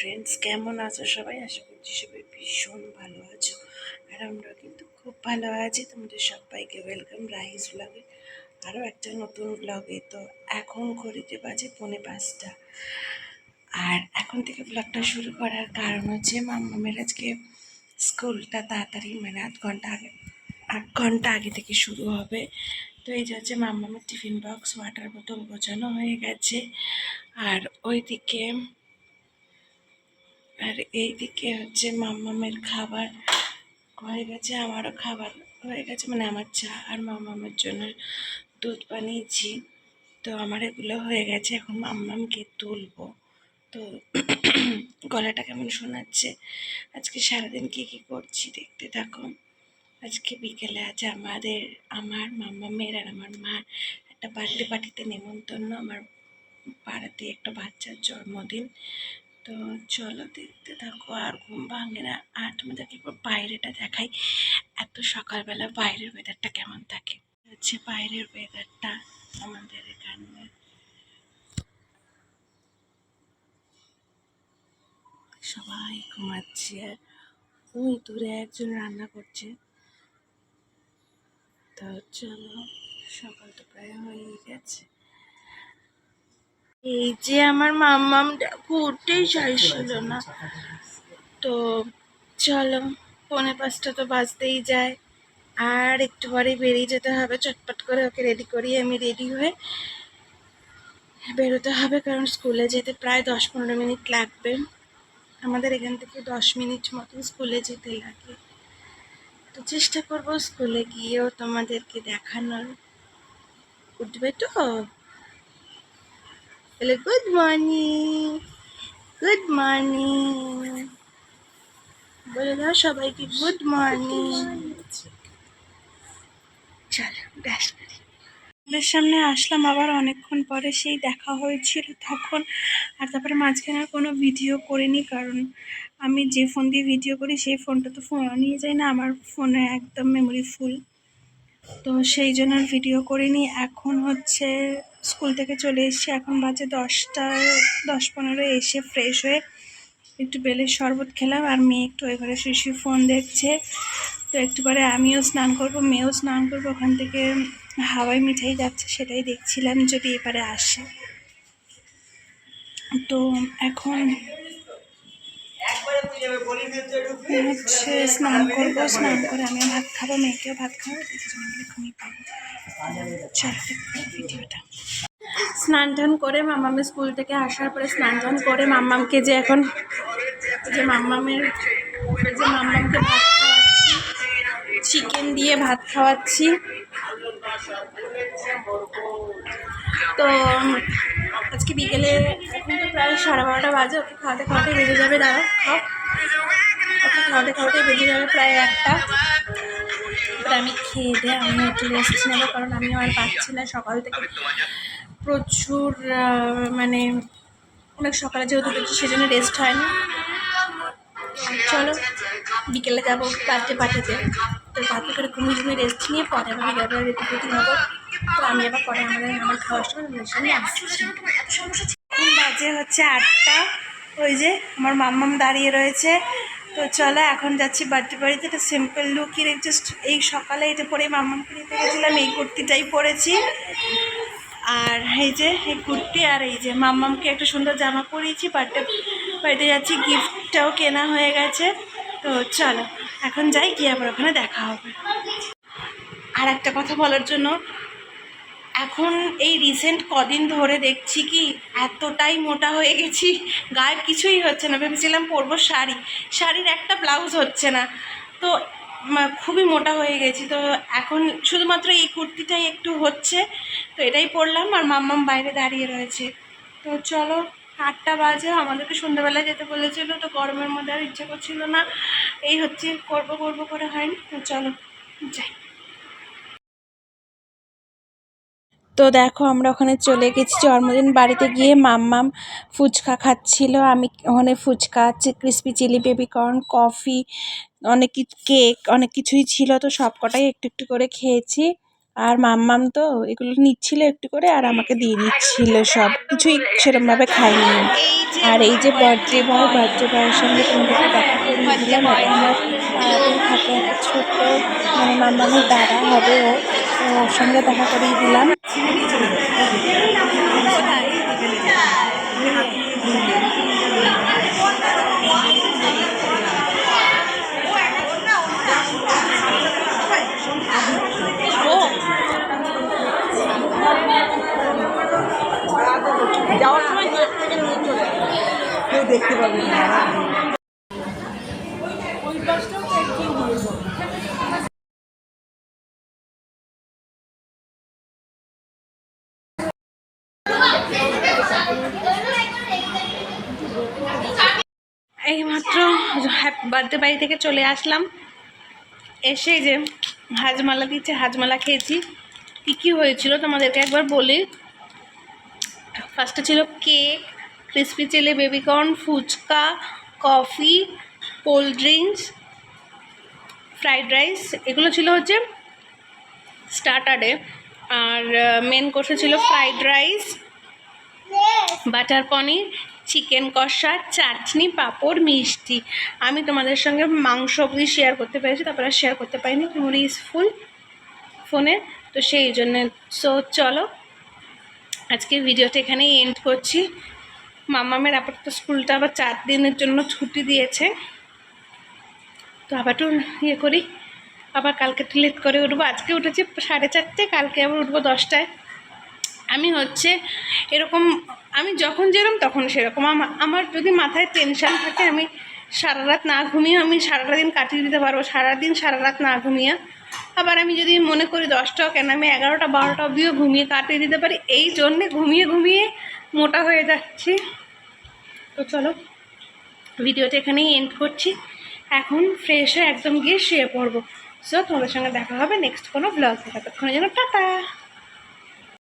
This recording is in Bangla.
ফ্রেন্ডস কেমন আছো? সবাই আশা করছি সবাই ভীষণ ভালো আছো। আর আমরা কিন্তু খুব ভালো আছি। তোমাদের সবাইকে ওয়েলকাম রাইস ব্লগে আরও একটা নতুন ব্লগে তো এখন ঘড়িতে বাজে পৌনে পাঁচটা। আর এখন থেকে ব্লগটা শুরু করার কারণ হচ্ছে মাম্মামের আজকে স্কুলটা তাড়াতাড়ি মানে আধ ঘণ্টা আগে, আধ ঘণ্টা আগে থেকে শুরু হবে। তো এই যে হচ্ছে মাম্মামের টিফিন বক্স ওয়াটার বোতল গোছানো হয়ে গেছে। আর ওইদিকে আর এইদিকে হচ্ছে মাম্মামের খাবার হয়ে গেছে, আমারও খাবার হয়ে গেছে মানে আমার চা আর মাম্মামের জন্য দুধ বানিয়েছি। তো আমার এগুলো হয়ে গেছে, এখন মাম্মামকে তুলবো। তো গলাটা কেমন শোনাচ্ছে? আজকে সারাদিন কী কী করছি দেখতে থাকো। আজকে বিকেলে আছে আমাদের, আমার মাম্মামের আর আমার মার একটা বার্থডে পার্টিতে নেমন্তন্ন। আমার পাড়াতে একটা বাচ্চার জন্মদিন। তো চলো দেখতে থাকো আর ঘুম ভাঙে না। আর তোমাদেরকে একবার বাইরেটা দেখাই। এত সকালবেলা বাইরের ওয়েদারটা কেমন থাকে? হচ্ছে বাইরের ওয়েদারটা আমাদের এখানে। সবাই ঘুমাচ্ছে। আর ওই দূরে একজন রান্না করছে। তো চলো, সকাল তো প্রায় হয়ে গেছে। এই যে আমার মাম্মামটা ঘুরতেই চাইছিল না। তো চলো, পৌনে পাঁচটা তো বাজতেই যায়। আর একটু পরেই বেরিয়ে যেতে হবে, চটপট করে ওকে রেডি করিয়ে আমি রেডি হয়ে বেরোতে হবে, কারণ স্কুলে যেতে প্রায় দশ পনেরো মিনিট লাগবে। আমাদের এখান থেকে দশ মিনিট মতো স্কুলে যেতে লাগে। তো চেষ্টা করব স্কুলে গিয়েও তোমাদেরকে দেখানোর। উঠবে তো? বলে গুড মর্নিং গুড মর্নিং বলে দাও সবাইকে গুড মর্নিং চলো, ব্যাস। করি আমাদের সামনে আসলাম আবার অনেকক্ষণ পরে, সেই দেখা হয়েছিল তখন। আর তারপরে মাঝখানে আর কোনো ভিডিও করিনি, কারণ আমি যে ফোন দিয়ে ভিডিও করি, সেই ফোনটা তো ফোন নিয়ে যাই না, আমার ফোনে একদম মেমোরি ফুল তো সেই জন্য আর ভিডিও করিনি। এখন হচ্ছে স্কুল থেকে চলে এসেছি। এখন বাজে দশটা দশ পনেরো এসে ফ্রেশ হয়ে একটু বেলের শরবত খেলাম আর মেয়ে একটু ওই ঘরে শুয়ে ফোন দেখছে। তো একটু পরে আমিও স্নান করব, মেয়েও স্নান করব। ওখান থেকে হাওয়াই মিঠাই যাচ্ছে সেটাই দেখছিলাম যদি এবারে আসে। তো এখন হচ্ছে স্নান করব, স্নান করে আমি ভাত খাব, মেয়েকেও ভাত খাব স্নান টান করে মাম্মামের স্কুল থেকে আসার পরে স্নান টান করে মাম্মামকে যে এখন যে মাম্মামের যে মাম্মামকে ভাত খাওয়াচ্ছি চিকেন দিয়ে ভাত খাওয়াচ্ছি। তো আজকে বিকেলে এখন তো প্রায় সাড়ে বারোটা বাজে, ওকে খাওয়াতে খাওয়াতে বেজে যাবে দাঁড়া খাও। ওকে খাওয়াতে খাওয়াতে বেজে যাবে প্রায় একটা। আমি খেয়ে দিয়ে আমি একটু রেস্ট নেব কারণ আমি আর পাচ্ছি না। সকাল থেকে প্রচুর মানে অনেক সকালে যেহেতু দেখছি সেজন্য রেস্ট হয়নি। চলো, বিকেলে যাব ক্লাসে পাঠাতে। তো তাতে করে ঘুমিয়ে ঘুমিয়ে রেস্ট নিয়ে পরে আমি বিকেলবেলা রেডি ফেডি হব তো আমি আবার পরে আমাদের, আমার খাওয়ার সময় সঙ্গে আসছি। এখন বাজে হচ্ছে আটটা। ওই যে আমার মাম্মাম দাঁড়িয়ে রয়েছে। তো চলো এখন যাচ্ছি বার্থডে বাড়িতে একটা সিম্পল লুকের জাস্ট এই সকালে এটা পরে মাম্মামকে নিতে গেছিলাম এই কুর্তিটাই পরেছি। আর এই যে, এই কুর্তি আর এই যে মাম্মামকে একটা সুন্দর জামা পরিয়েছি। বার্থডে বাড়িতে যাচ্ছি, গিফটটাও কেনা হয়ে গেছে। তো চলো, এখন যাই, গিয়ে আবার ওখানে দেখা হবে। আর একটা কথা বলার জন্য এখন এই রিসেন্ট কদিন ধরে দেখছি কি এতটাই মোটা হয়ে গেছি, গায়ের কিছুই হচ্ছে না। ভেবেছিলাম পরবো শাড়ি। শাড়ির একটা ব্লাউজ হচ্ছে না। তো খুবই মোটা হয়ে গেছি। তো এখন শুধুমাত্র এই কুর্তিটাই একটু হচ্ছে। তো এটাই পরলাম আর মাম্মাম বাইরে দাঁড়িয়ে রয়েছে। তো চলো, আটটা বাজে। আমাদেরকে সন্ধ্যাবেলা যেতে বলেছিলো। তো গরমের মধ্যে আর ইচ্ছে করছিল না। এই হচ্ছে করব করব করে হয়নি। তো চলো, যাই। তো দেখো আমরা ওখানে চলে গেছি। জন্মদিন বাড়িতে গিয়ে মাম্মাম ফুচকা খাচ্ছিল। আমি ওখানে fuchka crispy chilli baby corn coffee অনেক কেক অনেক কিছুই ছিল। তো সব কটাই একটু একটু করে খেয়েছি। আর মাম্মাম তো এগুলো নিচ্ছিল একটু করে আর আমাকে দিয়ে দিচ্ছিল সব। কিছুই সেরমভাবে খাইনি। আর এই যে বার্থডে বয় বার্থডে বয়ের সঙ্গে তোমাদেরকে দেখা করে দিলাম ছোট্ট মানে মাম্মামের দাদা হবে ওর সঙ্গে দেখা করিয়ে দিলাম যাওয়ার সময় গেট থেকে নিয়ে চলে যাবে কেউ দেখতে পাবে না। ওই পাশটাও তো একই নিয়ে যাবে। এইমাত্র বার্থডে বাড়ি থেকে চলে আসলাম। এসে যে হাজমালা দিচ্ছে, হাজমালা খেয়েছি। কী কী হয়েছিল তোমাদেরকে একবার বলি। ফার্স্টে ছিল cake crispy chilli baby corn fuchka coffee cold drinks fried rice এগুলো ছিল হচ্ছে স্টার্টারে আর মেন কোর্সে ছিল fried rice butter paneer chicken কষা, চাটনি, পাঁপড়, মিষ্টি। আমি তোমাদের সঙ্গে মাংস অবধি শেয়ার করতে পেরেছি, তারপরে শেয়ার করতে পারিনি মেমোরি ইজ ফুল ফোনে। তো সেই জন্য সো চলো আজকে ভিডিওটা এখানেই এন্ড করছি। মামামের আপাতত স্কুলটা আবার চার দিনের জন্য ছুটি দিয়েছে। তো আবার একটু ইয়ে করি। আবার কালকে একটু লেট করে উঠবো। আজকে উঠেছি সাড়ে চারটে, কালকে আবার উঠবো দশটায়। আমি হচ্ছে এরকম, আমি যখন যেরকম তখন সেরকম। আমা- আমার যদি মাথায় টেনশান থাকে, আমি সারা রাত না ঘুমিয়ে, আমি সারাটা দিন কাটিয়ে দিতে পারব। সারাদিন সারা রাত না ঘুমিয়ে। আবার আমি যদি মনে করি দশটাও কেন, আমি এগারোটা, বারোটা অবধিও ঘুমিয়ে কাটিয়ে দিতে পারি, এই জন্যে ঘুমিয়ে ঘুমিয়ে মোটা হয়ে যাচ্ছি। তো চলো, ভিডিওটা এখানেই এন্ড করছি। এখন ফ্রেশ হয়ে একদম গিয়ে শুয়ে পড়ব। সো তোমাদের সঙ্গে দেখা হবে নেক্সট কোনো ব্লগ ততক্ষণের জন্য টাটা!